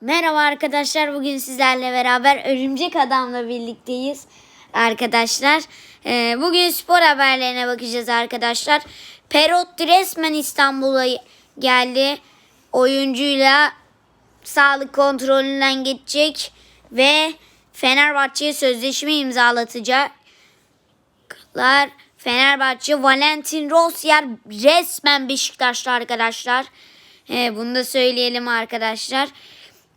Merhaba arkadaşlar. Bugün sizlerle beraber Örümcek Adam'la birlikteyiz arkadaşlar. Ee, bugün spor haberlerine bakacağız arkadaşlar. Perotti resmen İstanbul'a geldi. Oyuncuyla sağlık kontrolünden geçecek ve Fenerbahçe'ye sözleşme imzalatacaklar. Fenerbahçe Valentin Rossier resmen Beşiktaşlı arkadaşlar. Ee, bunu da söyleyelim arkadaşlar.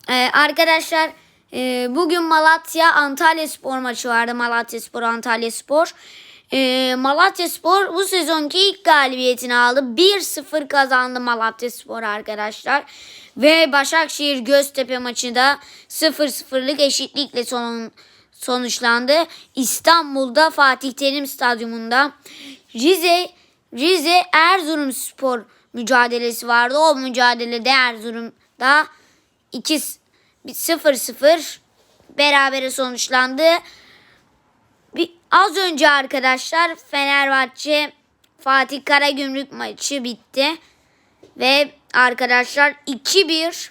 Ee, arkadaşlar e, bugün Malatya Antalya Spor maçı vardı. Malatya Spor Antalya Spor. Ee, Malatya Spor bu sezonki ilk galibiyetini aldı. 1-0 kazandı Malatya Spor arkadaşlar. Ve Başakşehir Göztepe maçı da 0-0'lık eşitlikle son, sonuçlandı. İstanbul'da Fatih Terim Stadyumunda Rize Rize Erzurum Spor mücadelesi vardı. O mücadelede Erzurum'da 2 0-0 berabere sonuçlandı. Bir, az önce arkadaşlar Fenerbahçe Fatih Karagümrük maçı bitti. Ve arkadaşlar 2-1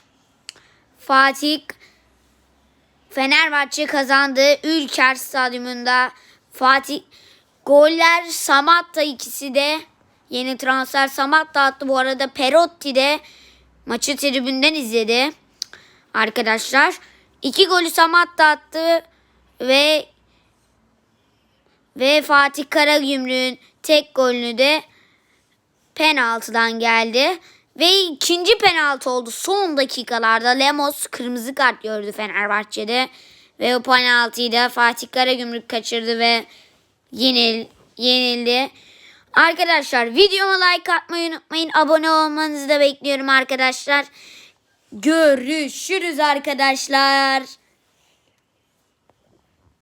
Fatih Fenerbahçe kazandı. Ülker Stadyumunda Fatih goller Samatta ikisi de yeni transfer Samatta attı. Bu arada Perotti de maçı tribünden izledi. Arkadaşlar iki golü Samatta attı ve ve Fatih Karagümrük'ün tek golünü de penaltıdan geldi. Ve ikinci penaltı oldu. Son dakikalarda Lemos kırmızı kart gördü Fenerbahçe'de. Ve o penaltıyı da Fatih Karagümrük kaçırdı ve yenil, yenildi. Arkadaşlar videoma like atmayı unutmayın. Abone olmanızı da bekliyorum arkadaşlar. Görüşürüz arkadaşlar.